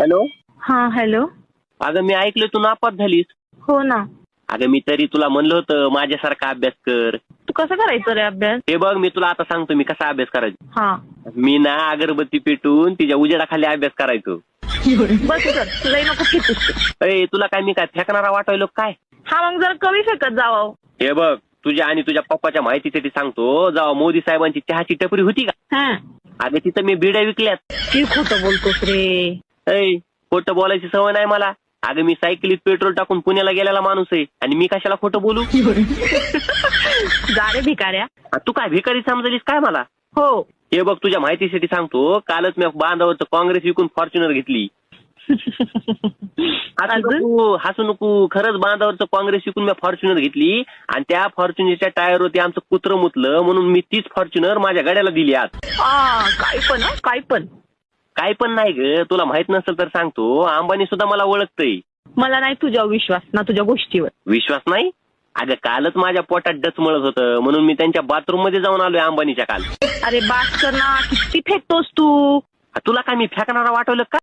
Hello? हा hello. अगं मी ऐकलं तू नापास झालीस. हो ना. अगं मी तरी तुला म्हणलं होतं माझ्यासारखा अभ्यास कर. तू कसं करायचं रे अभ्यास? हे बघ मी तुला आता सांगतो मी कसा अभ्यास करायचो. हा. मी ना अगरबत्ती पेटून तिच्या उजेडाखाली अभ्यास करायचो. बस कर नको अरे तुला काय मी काय फेकणारा वाटायलो काय? हा मग जरा कमी फेकत जावं. हे बघ तुझ्या आणि तुझ्या पप्पाच्या माहितीसाठी सांगतो जेव्हा मोदी साहेबांची चहाची टपरी होती का? हा. अगं तिथं मी बिड्या विकल्यात. की खोटं बोलतोस रे. ऐ खोटं बोलायची सवय नाही मला. अगं मी सायकलीत पेट्रोल टाकून पुण्याला गेलेला माणूस आहे. आणि मी कशाला खोटं बोलू? जा रे भिकाऱ्या. आ, तू काय भिकारी समजलीस काय मला? हो. हे बघ तुझ्या माहितीसाठी सांगतो कालच मी बांधावरचं काँग्रेस विकून फॉर्च्युनर घेतली. हसू अजून? नको हसू नको. खरंच बांधावरचं काँग्रेस विकून मी फॉर्च्युनर घेतली. आणि त्या फॉर्च्युनरच्या टायरवरती आमचं कुत्र मुतलं म्हणून मी तीच फॉर्च्युनर माझ्या गाड्याला दिली आज. आ, काय पण हं, काय पण. काय पण नाही ग. तुला माहीत नसेल तर सांगतो अंबानी सुद्धा मला ओळखतय. मला नाही तुझ्यावर विश्वास ना तुझ्या गोष्टीवर. विश्वास नाही? अगं कालच माझ्या पोटात डच मळत होतं. म्हणून मी त्यांच्या बाथरूममध्ये जाऊन आलोय अंबानीच्या काल. अरे बास कर ना. किती फेकतोस तू? तुला काय मी फेकणारा वाटवलं का?